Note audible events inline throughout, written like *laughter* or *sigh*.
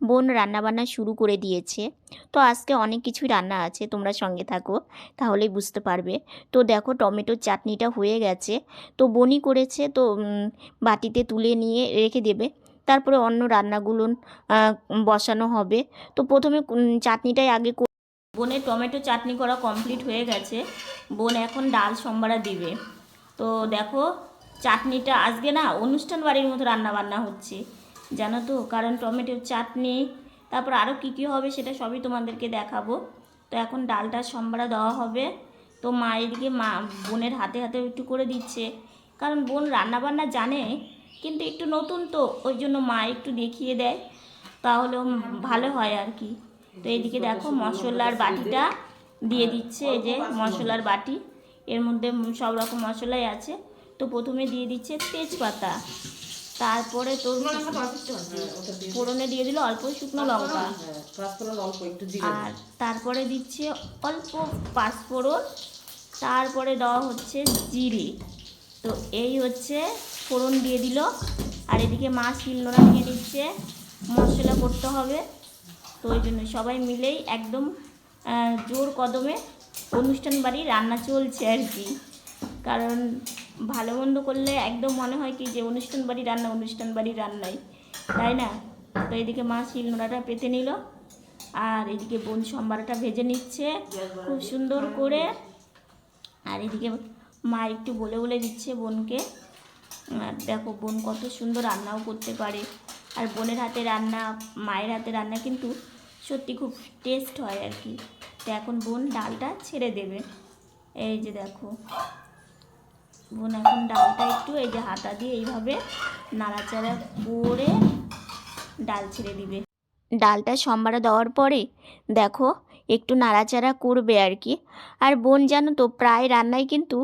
বোন রান্নাবান্না শুরু করে দিয়েছে। তো আজকে অনেক কিছুই রান্না আছে, তোমরা সঙ্গে থাকো, তাহলেই বুঝতে পারবে। তো দেখো টমেটোর চাটনিটা হয়ে গেছে। তো বনি করেছে, তো বাটিতে তুলে নিয়ে রেখে দেবে। তারপরে অন্য রান্নাগুলো বসানো হবে। তো প্রথমে চাটনিটাই আগে বোনের টমেটো চাটনি করা কমপ্লিট হয়ে গেছে। বোন এখন ডাল সম্বারা দিবে। তো দেখো, চাটনিটা আজকে না অনুষ্ঠান বাড়ির মতো রান্না বান্না হচ্ছে। জানো তো? কারণ টমেটোর চাটনি, তারপর আরও কী কী হবে সেটা সবই তোমাদেরকে দেখাবো। তো এখন ডালটা সম্বারা দেওয়া হবে। তো মা এদিকে মা বোনের হাতে হাতে একটু করে দিচ্ছে। কারণ বোন রান্না বান্না জানে, কিন্তু একটু নতুন তো, ওই জন্য মা একটু দেখিয়ে দেয়। তাহলেও ভালো হয় আর কি। তো এদিকে দেখো মশলার বাটিটা দিয়ে দিচ্ছে, এই যে মশলার বাটি। এর মধ্যে সব রকম মশলাই আছে। তো প্রথমে দিয়ে দিচ্ছে তেজপাতা। তারপরে তোর ফোড়নে দিয়ে দিল অল্প শুকনো লঙ্কা। জিরে আর তারপরে দিচ্ছে অল্প পাঁচফোড়ন তারপরে দেওয়া হচ্ছে জিরে। তো এই হচ্ছে ফোড়ন দিয়ে দিল। আর এদিকে মাছ শিলনোড়া নিয়ে নিচ্ছে। মশলা করতে হবে। তো ওই জন্য সবাই মিলেই একদম জোর কদমে অনুষ্ঠান বাড়ি রান্না চলছে আর কি। কারণ ভালো মন্দ করলে একদম মনে হয় কি যে অনুষ্ঠান বাড়ি রান্না, অনুষ্ঠান বাড়ি রান্নাই। তাই না? তো এদিকে মা শিলনোড়াটা পেতে নিল। আর এদিকে বোন সম্বারটা ভেজে নিচ্ছে খুব সুন্দর করে। আর এদিকে মা একটু বলে বলে দিচ্ছে বোনকে। আর দেখো বোন কত সুন্দর রান্নাও করতে পারে। আর বোনের হাতে রান্না, মায়ের হাতে রান্না কিন্তু সত্যি খুব টেস্ট হয় আর কি। তো এখন বোন ডালটা ছেড়ে দেবে। এই যে দেখো বোন, এখন ডালটা একটু এই যে হাতা দিয়ে এইভাবে নাড়াচাড়া করে ডাল ছেড়ে দিবে। ডালটা সম্বারা দেওয়ার পরে দেখো, একটু নাড়াচাড়া করবে আর কি। আর বোন, জানো তো, প্রায় রান্নায় কিন্তু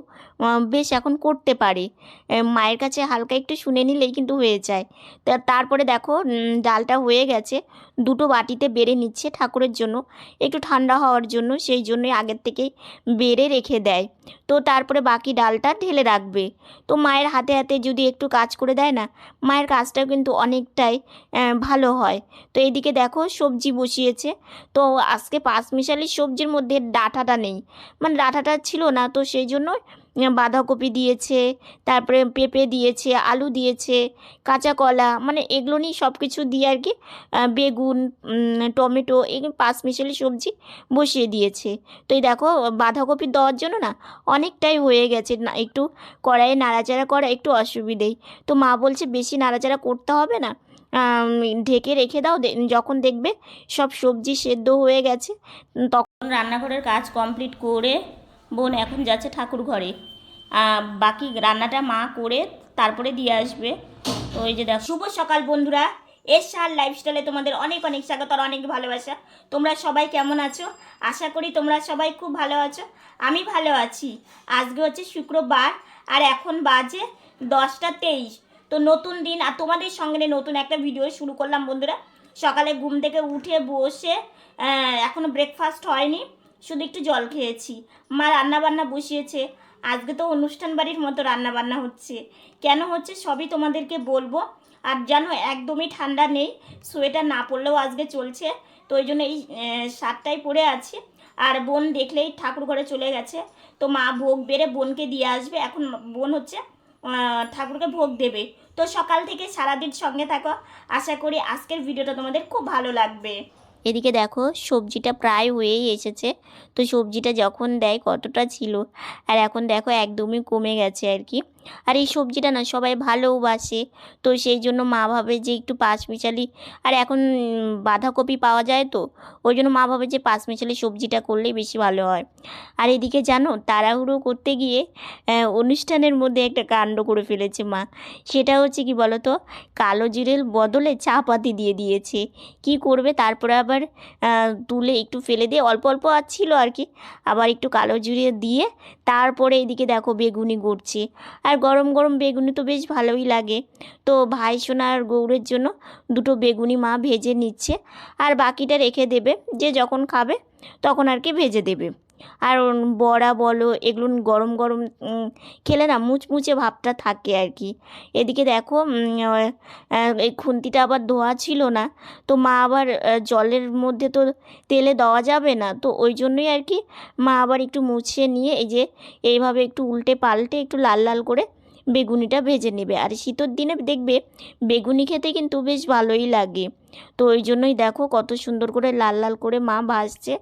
বেশ এখন করতে পারে। মায়ের কাছে হালকা একটু শুনে নিলেই কিন্তু হয়ে যায়। তা তারপরে দেখো ডালটা হয়ে গেছে। দুটো বাটিতে বেড়ে নিচ্ছে ঠাকুরের জন্য। একটু ঠান্ডা হওয়ার জন্য, সেই জন্যই আগের থেকেই বেড়ে রেখে দেয়। তো তারপরে বাকি ডালটা ঢেলে রাখবে। তো মায়ের হাতে হাতে যদি একটু কাজ করে দেয় না, মায়ের কাজটাও কিন্তু অনেকটাই ভালো হয়। তো এইদিকে দেখো, সবজি বসিয়েছে। তো আজকে পাঁচমিশালি সবজির মধ্যে ডাঁটাটা নেই। মানে ডাঁটাটা ছিল না, তো সেই জন্য বাঁধাকপি দিয়েছে, তারপরে পেঁপে দিয়েছে, আলু দিয়েছে, কাঁচা কলা মানে এগুলো নিয়ে সব কিছু দিয়ে আর কি বেগুন টমেটো, এগুলো পাঁচমিশালি সবজি বসিয়ে দিয়েছে। তো এই দেখো, বাঁধাকপি দেওয়ার জন্য না অনেকটাই হয়ে গেছে, না, একটু কড়াইয়ে নাড়াচাড়া করা একটু অসুবিধেই। তো মা বলছে, বেশি নাড়াচাড়া করতে হবে না ঢেকে রেখে দাও যখন দেখবে সব সবজি সেদ্ধ হয়ে গেছে তখন রান্নাঘরের কাজ কমপ্লিট করে বোন এখন যাচ্ছে ঠাকুর ঘরে। বাকি রান্নাটা মা করে তারপরে দিয়ে আসবে। তো ওই যে দেখো। শুভ সকাল বন্ধুরা। এস আর লাইফস্টাইলে তোমাদের অনেক অনেক স্বাগত আর অনেক ভালোবাসা। তোমরা সবাই কেমন আছো? আশা করি তোমরা সবাই খুব ভালো আছো। আমি ভালো আছি। আজকে হচ্ছে শুক্রবার আর এখন বাজে দশটা তেইশ। তো নতুন দিন আর তোমাদের সঙ্গে নতুন একটা ভিডিও শুরু করলাম বন্ধুরা। সকালে ঘুম থেকে উঠে বসে এখনও ব্রেকফাস্ট হয়নি। শুধু একটু জল খেয়েছি। মা রান্না বান্না বসিয়েছে। আজকে তো অনুষ্ঠান বাড়ির মতো রান্নাবান্না হচ্ছে। কেন হচ্ছে সবই তোমাদেরকে বলব। আর জানো, একদমই ঠান্ডা নেই। সোয়েটার না পরলেও আজকে চলছে। তো ওই জন্য এই শার্টটাই পরে আছি। আর বোন দেখলেই ঠাকুর ঘরে চলে গেছে। তো মা ভোগ বেড়ে বোনকে দিয়ে আসবে। এখন বোন হচ্ছে ঠাকুরকে ভোগ দেবে। তো সকাল থেকে সারাদিন সঙ্গে থাকো। আশা করি আজকের ভিডিওটা তোমাদের খুব ভালো লাগবে। এদিকে দেখো সবজিটা প্রায় হয়েই এসেছে। তো সবজিটা যখন দেয় কতটা ছিল? আর এখন দেখো একদমই কমে গেছে আর কি। আর এই সবজিটা না সবাই ভালোবাসে। তো সেই জন্য মা ভাবে যে একটু পাঁচমিশালি আর এখন বাঁধাকপি পাওয়া যায় তো, ওই জন্য মা ভাবে যে পাঁচমিশালি সবজিটা করলেই বেশি ভালো হয়। আর এদিকে জানো, তাড়াহুড়ো করতে গিয়ে অনুষ্ঠানের মধ্যে একটা কাণ্ড করে ফেলেছে মা। সেটা হচ্ছে কি বলো তো কালো জিরের বদলে চা পাতি দিয়ে দিয়েছে। কি করবে তারপরে আবার তুলে একটু ফেলে দিয়ে অল্প অল্প আর ছিল আর কি। আবার একটু কালো জিরে দিয়ে, তারপরে এদিকে দেখো বেগুনি গড়ছে। আর গরম গরম বেগুনি তো বেশ ভালোই লাগে। তো ভাই সোনা আর গৌরের জন্য দুটো বেগুনি মা ভেজে নিচ্ছে। আর বাকিটা রেখে দেবে, যে যখন খাবে তখন আর কি ভেজে দেবে। আর বড়া বলো, এগুলো গরম গরম খেলে না মুচমুচে ভাবটা থাকে আর কি। এদিকে দেখো এই খুন্তিটা আবার ধোয়া ছিল না, তো মা আবার জলের মধ্যে তো তেলে দেওয়া যাবে না, তো ওই জন্যই আর কি মা আবার একটু মুছিয়ে নিয়ে এই যে এইভাবে একটু উল্টে পাল্টে একটু লাল লাল করে বেগুনিটা ভেজে নেবে। আর শীতের দিনে দেখবে বেগুনি খেতে কিন্তু বেশ ভালোই লাগে। তো ওই জন্যই দেখো কত সুন্দর করে লাল লাল করে মা ভাজছে।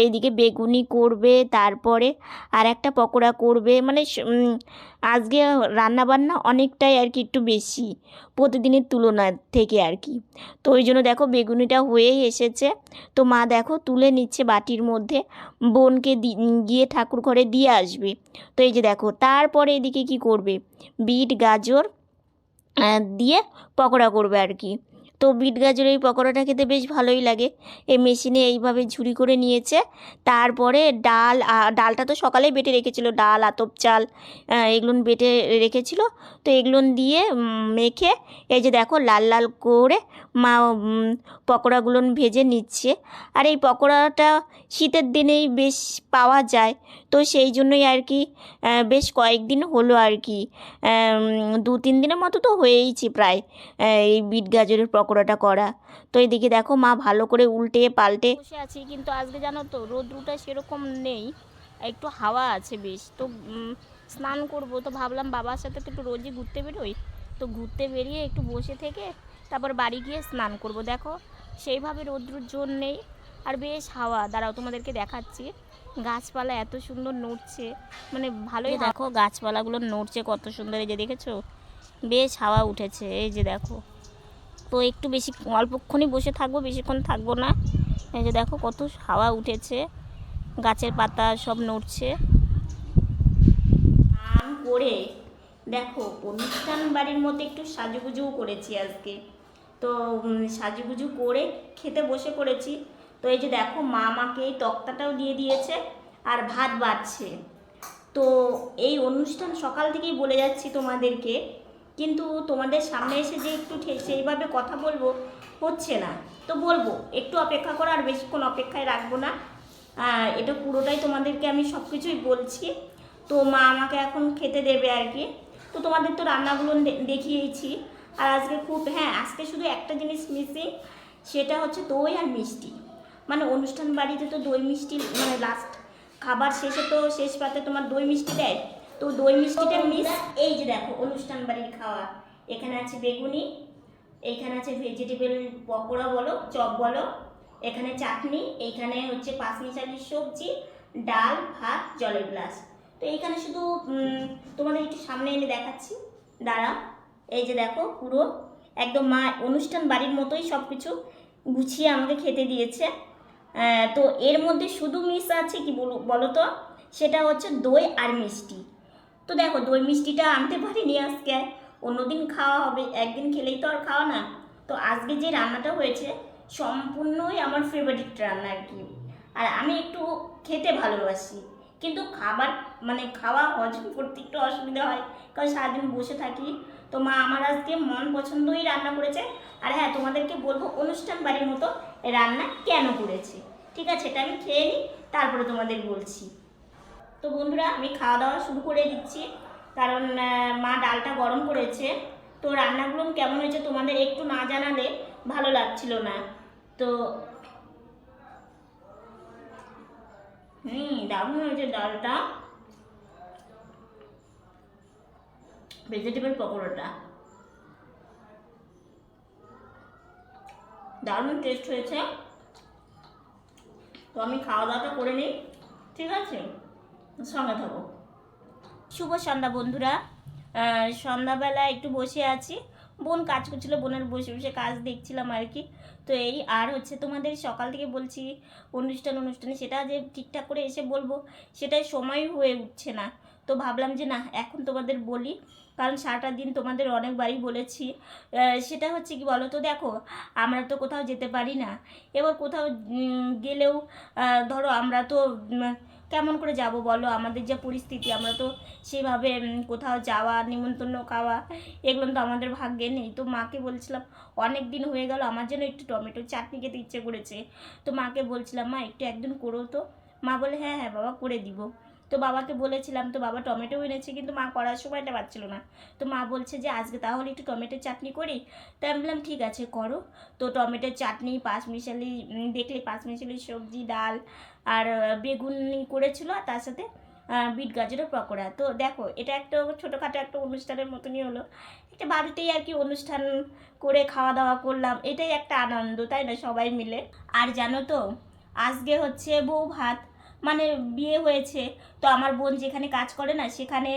এইদিকে বেগুনি করবে, তারপরে আর একটা পকোড়া করবে। মানে আজকে রান্না বান্না অনেকটাই আর কি একটু বেশি প্রতিদিনের তুলনার থেকে আর কি। তো ওই জন্য দেখো বেগুনিটা হয়েই এসেছে। তো মা দেখো তুলে নিচ্ছে বাটির মধ্যে, বোনকে গিয়ে ঠাকুর ঘরে দিয়ে আসবে। তো এই যে দেখো তারপরে এদিকে কি করবে? বিট, গাজর দিয়ে পকোড়া করবে আর কি। তো বিট গাজরের এই পকোড়াটা খেতে বেশ ভালোই লাগে। এই মেশিনে এইভাবে ঝুড়ি করে নিয়েছে। তারপরে ডাল ডালটা তো সকালেই বেটে রেখেছিল, ডাল, আতপ চাল এগুলো বেটে রেখেছিল। তো এগুলো দিয়ে মেখে এই যে দেখো লাল লাল করে মা পকোড়াগুলো ভেজে নিচ্ছে। আর এই পকোড়াটা শীতের দিনেই বেশ পাওয়া যায়। তো সেই জন্যই আর কি বেশ কয়েকদিন হলো আর কি দু তিন দিনের মতো তো হয়েইছে প্রায় এই বিট গাজরের পকোড়াটা করা। তো এইদিকে দেখো মা ভালো করে উল্টে পাল্টে বসে আছি, কিন্তু আজকে জানো তো রোদ্রুটা সেরকম নেই, একটু হাওয়া আছে বেশ। তো স্নান করব, তো ভাবলাম বাবার সাথে তো একটু রোজই ঘুরতে বেরোই। তো ঘুরতে বেরিয়ে একটু বসে থেকে তারপর বাড়ি গিয়ে স্নান করব। দেখো সেইভাবে রোদ্রুর জোর নেই। আর বেশ হাওয়া। দাঁড়াও তোমাদেরকে দেখাচ্ছি। গাছপালা এত সুন্দর নড়ছে। মানে ভালোই দেখো গাছপালাগুলো নড়ছে কত সুন্দর। এই যে দেখেছ? বেশ হাওয়া উঠেছে। এই যে দেখো। তো একটু বেশি অল্পক্ষণই বসে থাকব বেশিক্ষণ থাকব না। এই যে দেখো কত হাওয়া উঠেছে। গাছের পাতা সব নড়ছে। করে দেখো, অনুষ্ঠান বাড়ির মধ্যে একটু সাজুগুজুও করেছি আজকে। তো সাজুগুজু করে খেতে বসে পড়েছি তো এই যে দেখো, মা আমাকে এই তক্তাটাও দিয়ে দিয়েছে আর ভাত বাড়ছে। তো এই অনুষ্ঠান সকাল থেকেই বলে যাচ্ছি তোমাদেরকে, কিন্তু তোমাদের সামনে এসে যে একটু সেইভাবে কথা বলব হচ্ছে না। তো বলব, একটু অপেক্ষা করো আর বেশিক্ষণ অপেক্ষায় রাখব না। এটা পুরোটাই তোমাদেরকে আমি সব কিছুই বলছি। তো মা আমাকে এখন খেতে দেবে আর কি। তো তোমাদের তো রান্নাগুলো দেখিয়েছি। আর আজকে খুব হ্যাঁ আজকে শুধু একটা জিনিস মিসিং সেটা হচ্ছে দই আর মিষ্টি। মানে অনুষ্ঠান বাড়িতে তো দই মিষ্টি মানে লাস্ট খাবার শেষে তো শেষ পাতে তোমার দই মিষ্টি দেয়। তো দই মিষ্টিটা মিস এই যে দেখো, অনুষ্ঠান বাড়ির খাওয়া। এখানে আছে বেগুনি এইখানে আছে ভেজিটেবল পকোড়া বলো, চপ বলো, এখানে চাটনি এইখানে হচ্ছে পাঁচমিশালি সবজি, ডাল, ভাত, জলের গ্লাস। তো এইখানে শুধু তোমাদের একটু সামনে এনে দেখাচ্ছি। দাঁড়া এই যে দেখো, পুরো একদম মা, অনুষ্ঠান বাড়ির মতোই সব কিছু গুছিয়ে আমাকে খেতে দিয়েছে। তো এর মধ্যে শুধু মিস আছে কি বলো বলো তো সেটা হচ্ছে দই আর মিষ্টি। তো দেখো, দই মিষ্টিটা আনতে পারিনি আজকে। অন্যদিন খাওয়া হবে, একদিন খেলেই তো আর খাওয়া না। তো আজকে যে রান্নাটা হয়েছে, সম্পূর্ণই আমার ফেভারিট রান্না আর কি। আর আমি একটু খেতে ভালোবাসি। কিন্তু খাবার মানে খাওয়া হজম করতে একটু অসুবিধা হয়। কারণ সারাদিন বসে থাকি। তো মা আমার আজকে মন পছন্দই রান্না করেছে। আর হ্যাঁ তোমাদেরকে বলব অনুষ্ঠান বাড়ির মতো রান্না কেন করেছে। ঠিক আছে, এটা আমি খেয়ে নিই, তারপরে তোমাদের বলছি। তো বন্ধুরা, আমি খাওয়া দাওয়া শুরু করে দিচ্ছি। কারণ মা ডালটা গরম করেছে। তো রান্নাগুলো কেমন হয়েছে তোমাদের একটু না জানালে ভালো লাগছিল না। তো হুম, দারুণ হয়েছে ডালটা। ভেজিটেবল পকোড়াটা। দারুণ টেস্ট হয়েছে। তো আমি খাওয়া দাওয়াটা করে নিই, ঠিক আছে? সঙ্গে থাকো। শুভ সন্ধ্যা বন্ধুরা। সন্ধ্যাবেলা একটু বসে আছি। বোন কাজ করছিল, বোনের বসে বসে কাজ দেখছিলাম আর কি। তো এই আর হচ্ছে তোমাদের সকাল থেকে বলছি, অনুষ্ঠান, অনুষ্ঠানে সেটা যে ঠিকঠাক করে এসে বলব সেটাই সময় হয়ে উঠছে না। তো ভাবলাম যে না, এখন তোমাদের বলি, কারণ সারাটা দিন তোমাদের অনেকবারই বলেছি। সেটা হচ্ছে কি বলো তো দেখো, আমরা তো কোথাও যেতে পারি না। এবার কোথাও গেলেও ধরো আমরা তো কেমন করে যাব বলো? আমাদের যা পরিস্থিতি, আমরা তো সেভাবে কোথাও যাওয়া, নিমন্ত্রণ খাওয়া, এগুলো তো আমাদের ভাগ্যে নেই। তো মাকে বলছিলাম, অনেক দিন হয়ে গেল, আমার জন্য একটু টমেটো চাটনি খেতে ইচ্ছে করেছে। তো মাকে বলছিলাম, মা, একটু একদিন করো তো। মা বলে হ্যাঁ হ্যাঁ বাবা, করে দিব। তো বাবাকে বলেছিলাম, তো বাবা টমেটো এনেছে, কিন্তু মা করার সময়টা পাচ্ছিল না। তো মা বলছে যে, আজকে তাহলে একটু টমেটোর চাটনি করি। তাই আমি বললাম, ঠিক আছে, করো। তো টমেটোর চাটনি, পাঁচমিশালি দেখলে পাঁচমিশালি সবজি, ডাল আর বেগুন করেছিল, আর তার সাথে বিট গাজরের পকোড়া। তো দেখো, এটা একটা ছোটোখাটো একটা অনুষ্ঠানের মতনই হলো। একটা বাড়িতেই আর কি অনুষ্ঠান করে খাওয়া দাওয়া করলাম, এটাই একটা আনন্দ, তাই না, সবাই মিলে? আর জানো তো, আজকে হচ্ছে বউ ভাত। মানে বিয়ে হয়েছে, তো আমার বোন যেখানে কাজ করে না, সেখানে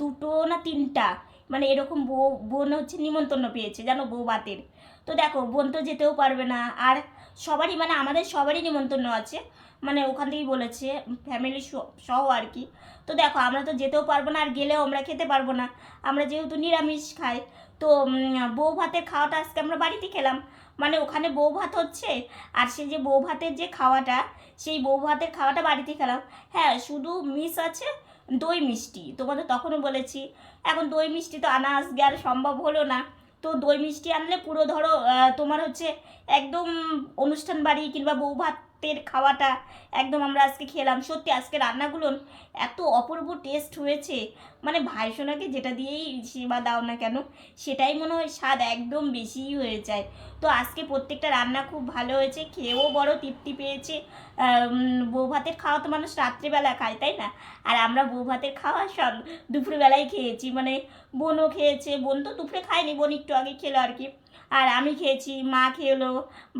দুটো না তিনটা মানে এরকম বউ, বোন হচ্ছে নিমন্ত্রণ পেয়েছে, জানো বউ বাতের তো দেখো, বোন তো যেতেও পারবে না, আর সবারই মানে আমাদের সবারই নিমন্ত্রণ আছে মানে ওখান থেকেই বলেছে ফ্যামিলি সহ আর কি। তো দেখো, আমরা তো যেতেও পারব না, আর গেলেও আমরা খেতে পারব না। আমরা যেহেতু নিরামিষ খাই তো বউ ভাতের খাওয়াটা আজকে আমরা বাড়িতে খেলাম। মানে ওখানে বউ ভাত হচ্ছে, আর সেই যে বউ ভাতের যে খাওয়াটা, সেই বউ ভাতের খাওয়াটা বাড়িতে খেলাম। হ্যাঁ শুধু মিস আছে, দই মিষ্টি। তোমাদের তখনও বলেছি, এখন দই মিষ্টি তো আনা আজকে আর সম্ভব হলো না। তো দই মিষ্টি আনলে পুরো ধরো তোমার হচ্ছে একদম অনুষ্ঠান বাড়ি কিংবা বউ ভাতের খাওয়াটা একদম আমরা আজকে খেলাম। সত্যি আজকে রান্নাগুলো এত অপূর্ব টেস্ট হয়েছে। মানে ভাই সোনাকে যেটা দিয়েই সেবা দাও না কেন, সেটাই মনে হয় স্বাদ একদম বেশিই হয়ে যায়। তো আজকে প্রত্যেকটা রান্না খুব ভালো হয়েছে, খেয়েও বড় তৃপ্তি পেয়েছে। বউ ভাতের খাওয়া তো মানুষ রাত্রিবেলা খায়, তাই না? আর আমরা বউ ভাতের খাওয়া সব দুপুরবেলায় খেয়েছি মানে বোনও খেয়েছে, বোন তো দুপুরে খায়নি, বোন একটু আগে খেলো আর কি। আর আমি খেয়েছি, মা খেলো,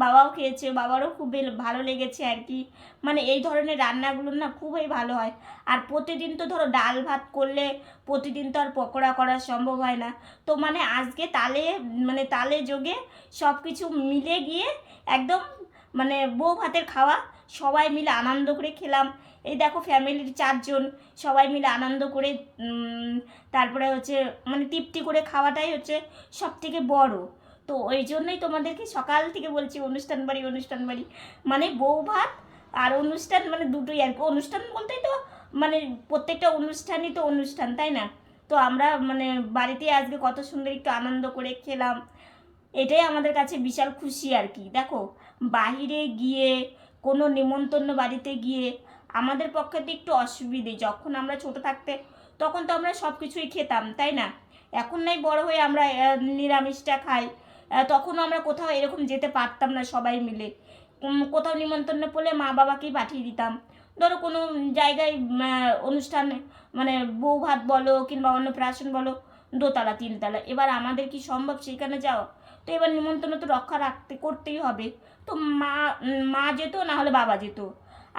বাবাও খেয়েছে, বাবারও খুব ভালো লেগেছে আর কি। মানে এই ধরনের রান্নাগুলো না খুবই ভালো হয়। আর প্রতিদিন তো ধরো ডাল ভাত করলে প্রতিদিন তো আর পকোড়া করা সম্ভব হয় না। তো মানে আজকে তালে মানে তালে যোগে সব কিছু মিলে গিয়ে একদম মানে বউ ভাতের খাওয়া, সবাই মিলে আনন্দ করে খেলাম। এই দেখো ফ্যামিলির চারজন, সবাই মিলে আনন্দ করে তারপরে হচ্ছে মানে তৃপ্তি করে খাওয়াটাই হচ্ছে সব থেকে বড়। তো ওই জন্যই তোমাদেরকে সকাল থেকে বলছি অনুষ্ঠান বাড়ি অনুষ্ঠান বাড়ি। মানে বউ ভাত আর অনুষ্ঠান মানে দুটোই আর কি। অনুষ্ঠান বলতেই তো মানে প্রত্যেকটা অনুষ্ঠানই তো অনুষ্ঠান, তাই না? তো আমরা মানে বাড়িতে আজকে কত সুন্দর একটু আনন্দ করে খেলাম, এটাই আমাদের কাছে বিশাল খুশি আর কি। দেখো, বাহিরে গিয়ে, কোনো নিমন্ত্রণ বাড়িতে গিয়ে আমাদের পক্ষে তো একটু অসুবিধে, যখন আমরা ছোট থাকতে তখন তো আমরা সব কিছুই খেতাম, তাই না? এখন নাই বড় হয়ে আমরা নিরামিষটা খাই তখনও আমরা কোথাও এরকম যেতে পারতাম না সবাই মিলে। কোথাও নিমন্ত্রণ পড়লে মা বাবাকেই পাঠিয়ে দিতাম। ধরো কোনো জায়গায় অনুষ্ঠানে মানে বউ ভাত বলো কিংবা অন্নপ্রাশন বলো, দোতলা, তিনতলা, এবার আমাদের কি সম্ভব সেখানে যাওয়া? তো এবার নিমন্ত্রণ তো রক্ষা রাখতে, করতেই হবে। তো মা মা যেত না হলে বাবা যেত।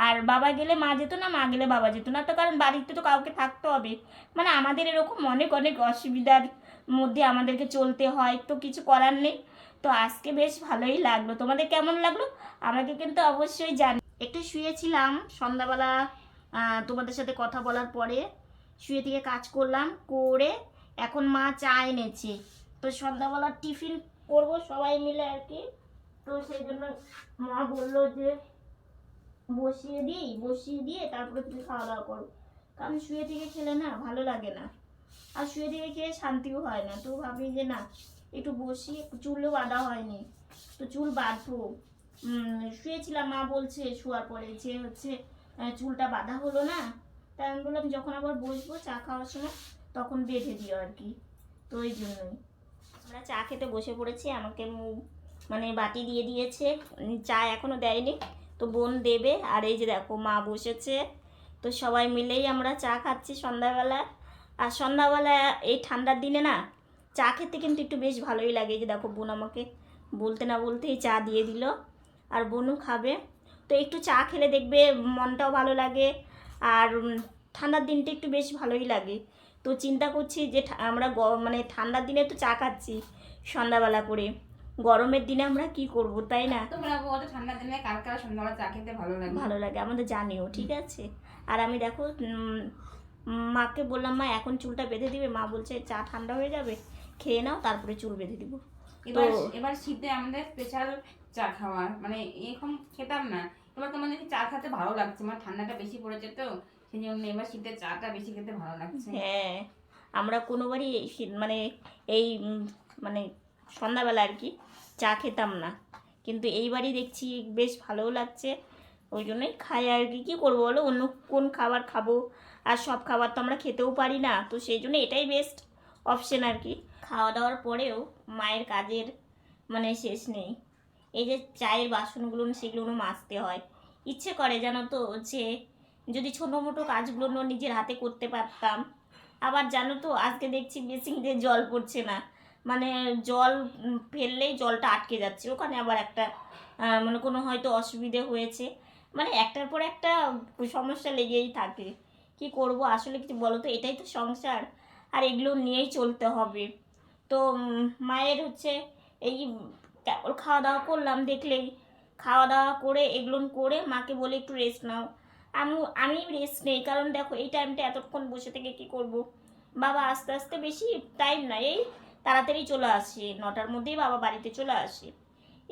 আর বাবা গেলে মা যেত না, মা গেলে বাবা যেত না। তো কারণ বাড়িতে তো কাউকে থাকতে হবে। মানে আমাদের এরকম অনেক অনেক অসুবিধার মধ্যে আমাদেরকে চলতে হয়। তো কিছু করার নেই। তো আজকে বেশ ভালোই লাগল। তোমাদের কেমন লাগল? আমাকে কিন্তু অবশ্যই জানি একটু শুয়েছিলাম সন্ধ্যাবেলা তোমাদের সাথে কথা বলার পরে শুয়ে থেকে কাজ করলাম, করে এখন মা চা এনেছে। তো সন্ধ্যাবেলা টিফিন করব সবাই মিলে আর কি। তো সেই জন্য মা বলল যে বসিয়ে দিই, বসিয়ে দিয়ে তারপরে তুমি খাওয়া দাওয়া করো। কারণ শুয়ে থেকে খেলে না ভালো লাগে না। আর শুয়ে থেকে খেয়ে শান্তিও হয় না। তো ভাবি যে না, একটু বসিয়ে, চুলও বাঁধা হয়নি। তো চুল বাঁধবো। শুয়েছিলাম, মা বলছে, শোয়ার পরে যে হচ্ছে চুলটা বাঁধা হলো না তাই আমি বললাম, যখন আবার বসবো, চা খাওয়ার সময়, তখন বেঁধে দিও আর কি। তো ওই জন্যই। আমরা চা খেতে বসে পড়েছি, আমাকে মানে বাটি দিয়ে দিয়েছে চা এখনও দেয়নি, তো বোন দেবে, আর এই যে দেখো, মা বসেছে, তো সবাই মিলেই আমরা চা খাচ্ছি সন্ধ্যাবেলা। আর সন্ধ্যাবেলা, এই ঠান্ডার দিনে না, চা খেতে কিন্তু একটু বেশ ভালোই লাগে যে দেখো, বোন আমাকে বলতে না বলতেই চা দিয়ে দিল। আর বনু খাবে। তো একটু চা খেলে দেখবে মনটাও ভালো লাগে আর ঠান্ডার দিনটা একটু বেশ ভালোই লাগে। তো চিন্তা করছি যে ঠা- আমরা গ- মানে ঠান্ডার দিনে তো চা খাচ্ছি সন্ধ্যাবেলা করে। গরমের দিনে আমরা কি করব তাই না? ঠান্ডার দিনে সন্ধ্যাবেলা চা খেতে ভালো লাগে? ভালো লাগে আমাদের জানিও ঠিক আছে? আর আমি দেখো মাকে বললাম মা এখন চুলটা বেঁধে দিবে? মা বলছে চা ঠান্ডা হয়ে যাবে খেয়ে নাও তারপরে চুল বেঁধে দিব। এবার এবার শীতে আমাদের স্পেশাল চা খাওয়া মানে এরকম খেতাম না। এবার তোমার দেখি চা খেতে ভালো লাগছে মানে ঠান্ডাটা বেশি পড়েছে তো সেই জন্য এবার শীতে চাটা বেশি খেতে ভালো লাগছে। হ্যাঁ আমরা কোনোবারই এই শীত- মানে এই মানে সন্ধ্যাবেলা আর কি চা খেতাম না। কিন্তু এইবারই দেখছি বেশ ভালোও লাগছে ওই জন্যই খাই আর কি। কী করব বলো? অন্য কোন খাবার খাব? আর সব খাবার তো আমরা খেতেও পারি না তো সেই জন্য এটাই বেস্ট অপশন আর কি। খাওয়া দাওয়ার পরেও মায়ের কাজের মানে শেষ নেই। এই যে চায়ের বাসনগুলো, সেগুলো মাজতে হয়। ইচ্ছে করে জানো তো যে যদি ছোটো মোটো কাজগুলো নিজের হাতে করতে পারতাম। আবার জানো তো আজকে দেখছি বেসিং দিয়ে জল পড়ছে না। মানে জল ফেললেই জলটা আটকে যাচ্ছে। ওখানে আবার একটা মানে কোনো হয়তো অসুবিধে হয়েছে। মানে একটার পর একটা সমস্যা লেগেই থাকে। কি করব? আসলে কিছু বলো তো? এটাই তো সংসার। আর এগুলো নিয়েই চলতে হবে। তো মায়ের হচ্ছে এই, কেবল খাওয়া দাওয়া করলাম দেখলেই। খাওয়া দাওয়া করে, এগুলো করে মাকে বলে একটু রেস্ট নাও। আমি আমি রেস্ট নেই, কারণ দেখো এই টাইমটা এতক্ষণ বসে থেকে কি করব? বাবা আস্তে আস্তে বেশি টাইম না এই তাড়াতাড়ি চলে আসে। নটার মধ্যেই বাবা বাড়িতে চলে আসে।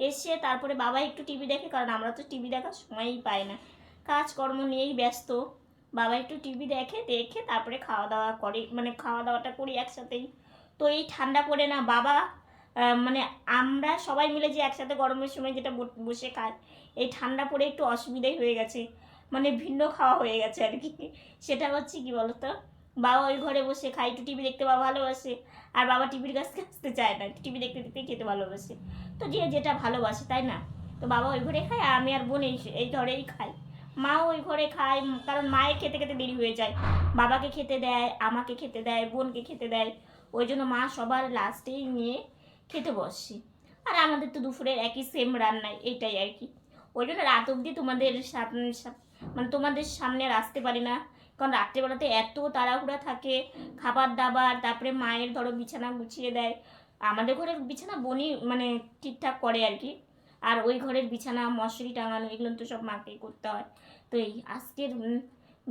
এসে তারপরে বাবা একটু টিভি দেখে, কারণ আমরা তো টিভি দেখার সময়ই পাই না। কাজকর্ম নিয়েই ব্যস্ত। বাবা একটু টিভি দেখে দেখে তারপরে খাওয়া দাওয়া করে মানে খাওয়া দাওয়াটা করি একসাথেই। তো এই ঠান্ডা পড়ে না, বাবা। মানে আমরা সবাই মিলে যে একসাথে গরমের সময় যেটা বসে খাই, এই ঠান্ডা পড়ে একটু অসুবিধাই হয়ে গেছে। মানে ভিন্ন খাওয়া হয়ে গেছে আর কি। সেটা হচ্ছে কি বলতো? বাবা ওই ঘরে বসে খাই একটু টিভি দেখতে বাবা ভালোবাসে। আর বাবা টিভির কাছে *laughs* আসতে চায় না, টিভি দেখতে দেখতে খেতে ভালোবাসে। তো যে যেটা ভালোবাসে, তাই না? তো বাবা ওই ঘরে খায় আর আমি আর বোন এই এই ঘরেই খাই। মাও ওই ঘরে খায়, কারণ মায়ের খেতে খেতে দেরি হয়ে যায়। বাবাকে খেতে দেয়, আমাকে খেতে দেয়, বোনকে খেতে দেয়। ওই জন্য মা সবার লাস্টেই নিয়ে খেতে বসে। আর আমাদের তো দুপুরের একই সেম রান্নায় এটাই আর কি। ওই জন্য রাত অবধি তোমাদের মানে তোমাদের সামনে আর আসতে পারি না। কারণ রাত্রেবেলাতে এত তাড়াহুড়া থাকে, খাবার দাবার, তারপরে মায়ের ধরো বিছানা গুছিয়ে দেয়। আমাদের ঘরের বিছানা বনি মানে ঠিকঠাক করে আর কি। আর ওই ঘরের বিছানা, মশারি টাঙানো, এগুলো তো সব মাকেই করতে হয়। তো এই আজকের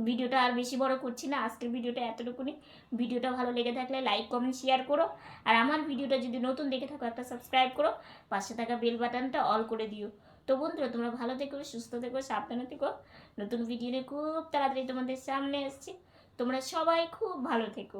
ভিডিওটা আর বেশি বড় করছি না, আজকের ভিডিওটা এতটুকুনি। ভিডিওটা ভালো লেগে থাকলে লাইক কমেন্ট শেয়ার করো। আর আমার ভিডিওটা যদি নতুন দেখে থাকো, একটা সাবস্ক্রাইব করো। পাশে থাকা বেল বাটনটা অল করে দিও। তো বন্ধুরা, তোমরা ভালো থেকো, সুস্থ থেকো, সাবধানে থেকো। নতুন ভিডিও নিয়ে খুব তাড়াতাড়ি তোমাদের সামনে এসছি। তোমরা সবাই খুব ভালো থেকো।